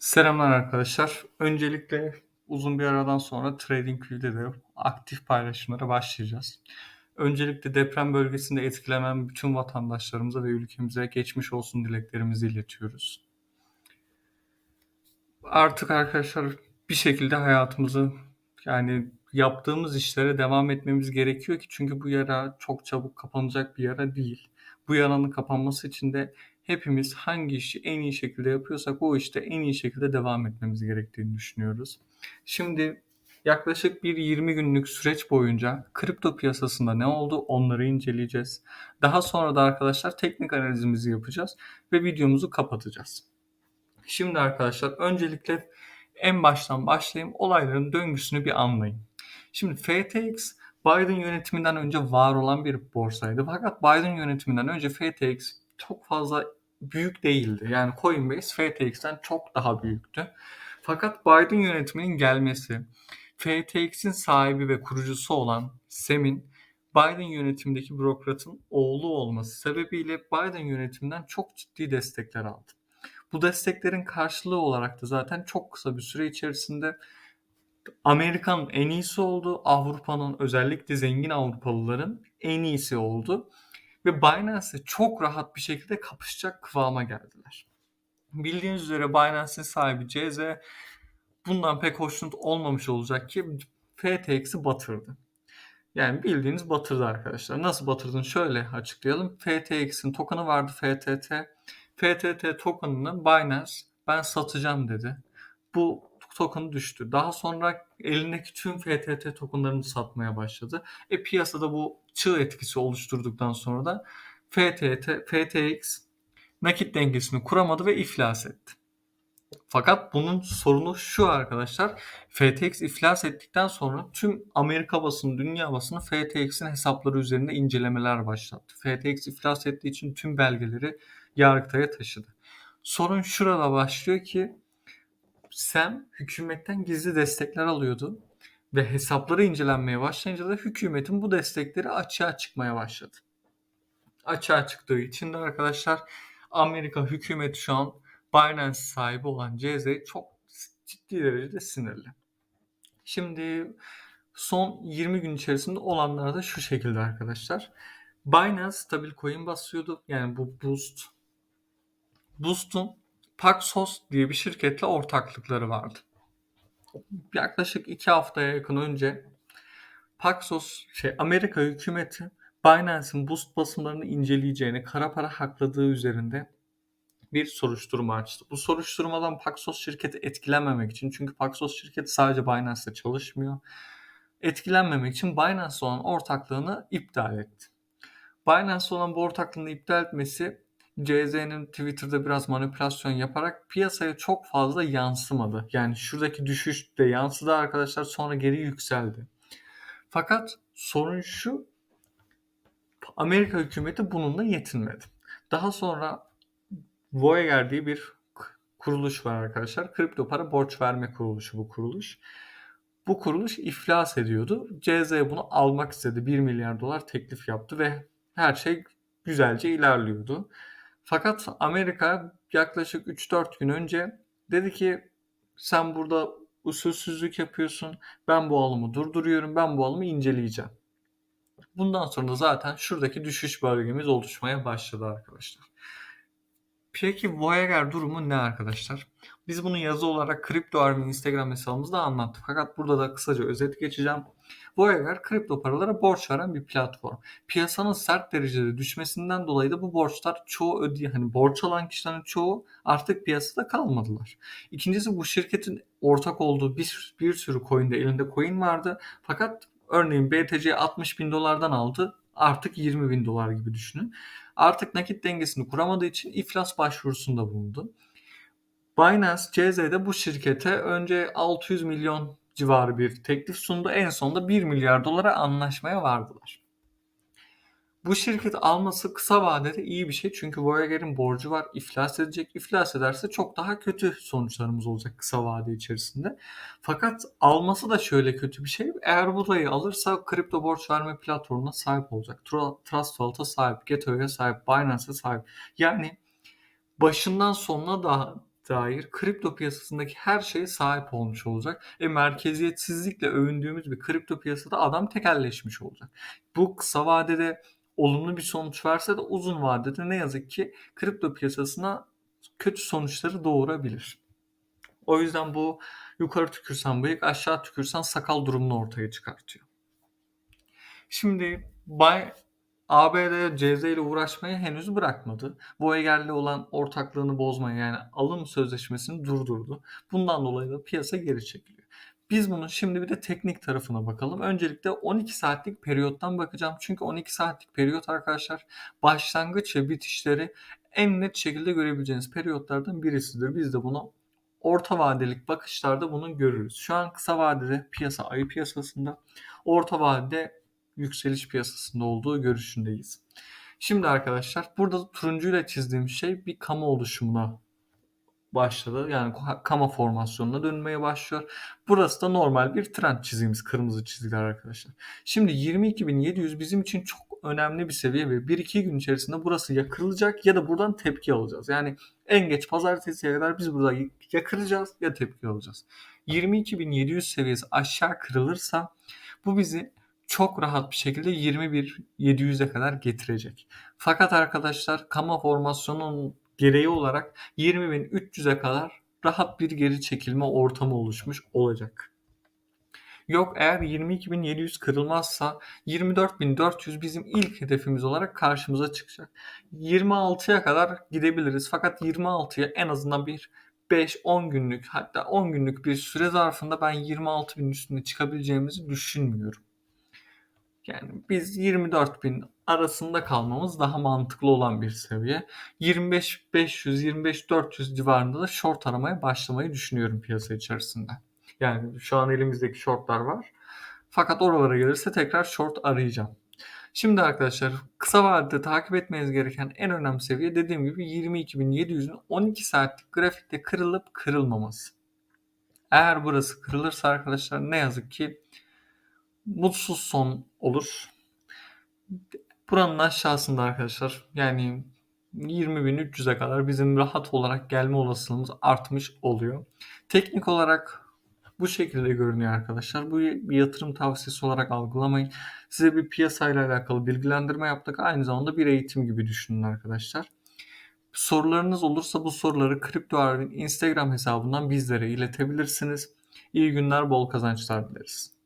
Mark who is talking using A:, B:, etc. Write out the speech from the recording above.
A: Selamlar arkadaşlar. Öncelikle uzun bir aradan sonra TradingView'de de aktif paylaşımlara başlayacağız. Öncelikle deprem bölgesinde etkilenen bütün vatandaşlarımıza ve ülkemize geçmiş olsun dileklerimizi iletiyoruz. Artık arkadaşlar bir şekilde hayatımızı yani yaptığımız işlere devam etmemiz gerekiyor ki çünkü bu yara çok çabuk kapanacak bir yara değil. Bu yaranın kapanması için de hepimiz hangi işi en iyi şekilde yapıyorsak o işte en iyi şekilde devam etmemiz gerektiğini düşünüyoruz. Şimdi yaklaşık bir 20 günlük süreç boyunca kripto piyasasında ne oldu onları inceleyeceğiz. Daha sonra da arkadaşlar teknik analizimizi yapacağız ve videomuzu kapatacağız. Şimdi arkadaşlar öncelikle en baştan başlayayım. Olayların döngüsünü bir anlayın. Şimdi FTX Biden yönetiminden önce var olan bir borsaydı. Fakat Biden yönetiminden önce FTX çok fazla büyük değildi. Yani Coinbase FTX'ten çok daha büyüktü. Fakat Biden yönetiminin gelmesi, FTX'in sahibi ve kurucusu olan Sam'in Biden yönetimindeki bürokratın oğlu olması sebebiyle Biden yönetiminden çok ciddi destekler aldı. Bu desteklerin karşılığı olarak da zaten çok kısa bir süre içerisinde Amerika'nın en iyisi oldu. Avrupa'nın özellikle zengin Avrupalıların en iyisi oldu. Ve Binance'e çok rahat bir şekilde kapışacak kıvama geldiler. Bildiğiniz üzere Binance'in sahibi CZ bundan pek hoşnut olmamış olacak ki FTX'i batırdı. Yani bildiğiniz batırdı arkadaşlar. Nasıl batırdın şöyle açıklayalım. FTX'in token'ı vardı FTT. FTT token'ını Binance ben satacağım dedi. Bu token düştü. Daha sonra elindeki tüm FTT tokenlarını satmaya başladı. E piyasada bu çığ etkisi oluşturduktan sonra da FTT, FTX nakit dengesini kuramadı ve iflas etti. Fakat bunun sorunu şu arkadaşlar. FTX iflas ettikten sonra tüm Amerika basını, dünya basını FTX'in hesapları üzerinde incelemeler başlattı. FTX iflas ettiği için tüm belgeleri Yargıtay'a taşıdı. Sorun şurada başlıyor ki Sam hükümetten gizli destekler alıyordu ve hesapları incelenmeye başlayınca da hükümetin bu destekleri açığa çıkmaya başladı. Açığa çıktığı için de arkadaşlar Amerika hükümeti şu an Binance sahibi olan CZ'ye çok ciddi derecede sinirli. Şimdi son 20 gün içerisinde olanlar da şu şekilde arkadaşlar. Binance stabil coin basıyordu. Yani bu Boost. Boost'un Paxos diye bir şirketle ortaklıkları vardı. Yaklaşık 2 haftaya yakın önce Paxos şey Amerika hükümeti Binance'in Boost basımlarını inceleyeceğini kara para hakladığı üzerinde bir soruşturma açtı. Bu soruşturmadan Paxos şirketi etkilenmemek için çünkü Paxos şirketi sadece Binance'da çalışmıyor. Etkilenmemek için Binance olan ortaklığını iptal etti. Binance olan bu ortaklığını iptal etmesi CZ'nin Twitter'da biraz manipülasyon yaparak piyasaya çok fazla yansımadı. Yani şuradaki düşüş de yansıdı arkadaşlar sonra geri yükseldi. Fakat sorun şu Amerika hükümeti bununla yetinmedi. Daha sonra Voyager diye bir kuruluş var arkadaşlar. Kripto para borç verme kuruluşu bu kuruluş. Bu kuruluş iflas ediyordu. CZ bunu almak istedi. 1 milyar dolar teklif yaptı ve her şey güzelce ilerliyordu. Fakat Amerika yaklaşık 3-4 gün önce dedi ki sen burada usulsüzlük yapıyorsun. Ben bu alımı durduruyorum. Ben bu alımı inceleyeceğim. Bundan sonra da zaten şuradaki düşüş bölgemiz oluşmaya başladı arkadaşlar. Peki Voyager durumu ne arkadaşlar? Biz bunu yazı olarak Kripto Army Instagram hesabımızda anlattık. Fakat burada da kısaca özet geçeceğim. Voyager kripto paralara borç veren bir platform. Piyasanın sert derecede düşmesinden dolayı da bu borçlar çoğu ödeye hani borç alan kişilerin çoğu artık piyasada kalmadılar. İkincisi bu şirketin ortak olduğu bir, bir sürü coin'de elinde coin vardı. Fakat örneğin BTC 60 bin dolardan aldı artık 20 bin dolar gibi düşünün. Artık nakit dengesini kuramadığı için iflas başvurusunda bulundu. Binance CZ'de bu şirkete önce 600 milyon civarı bir teklif sundu. En sonunda 1 milyar dolara anlaşmaya vardılar. Bu şirket alması kısa vadede iyi bir şey. Çünkü Voyager'in borcu var. iflas edecek. İflas ederse çok daha kötü sonuçlarımız olacak kısa vade içerisinde. Fakat alması da şöyle kötü bir şey. Eğer burayı alırsa kripto borç verme platformuna sahip olacak. Trust Wallet'a sahip, Geto'ya sahip, Binance'a sahip. Yani başından sonuna da dair kripto piyasasındaki her şeye sahip olmuş olacak. E merkeziyetsizlikle övündüğümüz bir kripto piyasada adam tekelleşmiş olacak. Bu kısa vadede olumlu bir sonuç verse de uzun vadede ne yazık ki kripto piyasasına kötü sonuçları doğurabilir. O yüzden bu yukarı tükürsen bıyık, aşağı tükürsen sakal durumunu ortaya çıkartıyor. Şimdi Bay ABD CZ ile uğraşmayı henüz bırakmadı. Engelli olan ortaklığını bozmayı yani alım sözleşmesini durdurdu. Bundan dolayı da piyasa geri çekiliyor. Biz bunun şimdi bir de teknik tarafına bakalım. Öncelikle 12 saatlik periyottan bakacağım. Çünkü 12 saatlik periyot arkadaşlar başlangıç ve bitişleri en net şekilde görebileceğiniz periyotlardan birisidir. Biz de bunu orta vadelik bakışlarda bunu görürüz. Şu an kısa vadede piyasa ayı piyasasında, orta vadede yükseliş piyasasında olduğu görüşündeyiz. Şimdi arkadaşlar burada turuncuyla çizdiğim şey bir kama oluşumuna başladı. Yani kama formasyonuna dönmeye başlıyor. Burası da normal bir trend çizgimiz. Kırmızı çizgiler arkadaşlar. Şimdi 22.700 bizim için çok önemli bir seviye ve 1-2 gün içerisinde burası ya kırılacak ya da buradan tepki alacağız. Yani en geç pazartesiye kadar biz burada ya kıracağız ya tepki alacağız. 22.700 seviyesi aşağı kırılırsa bu bizi çok rahat bir şekilde 21.700'e kadar getirecek. Fakat arkadaşlar kama formasyonunun gereği olarak 20.300'e kadar rahat bir geri çekilme ortamı oluşmuş olacak. Yok eğer 22.700 kırılmazsa 24.400 bizim ilk hedefimiz olarak karşımıza çıkacak. 26'ya kadar gidebiliriz fakat 26'ya en azından bir 5-10 günlük hatta 10 günlük bir süre zarfında ben 26.000 üstünde çıkabileceğimizi düşünmüyorum. Yani biz 24 bin arasında kalmamız daha mantıklı olan bir seviye. 25 500 25 400 civarında da short aramaya başlamayı düşünüyorum piyasa içerisinde. Yani şu an elimizdeki shortlar var. Fakat oralara gelirse tekrar short arayacağım. Şimdi arkadaşlar kısa vadede takip etmeniz gereken en önemli seviye dediğim gibi 22.700'ün 12 saatlik grafikte kırılıp kırılmaması. Eğer burası kırılırsa arkadaşlar ne yazık ki mutsuz son olur. Buranın aşağısında arkadaşlar yani 20.300'e kadar bizim rahat olarak gelme olasılığımız artmış oluyor. Teknik olarak bu şekilde görünüyor arkadaşlar. Bu bir yatırım tavsiyesi olarak algılamayın. Size bir piyasayla alakalı bilgilendirme yaptık. Aynı zamanda bir eğitim gibi düşünün arkadaşlar. Sorularınız olursa bu soruları Kripto Instagram hesabından bizlere iletebilirsiniz. İyi günler, bol kazançlar dileriz.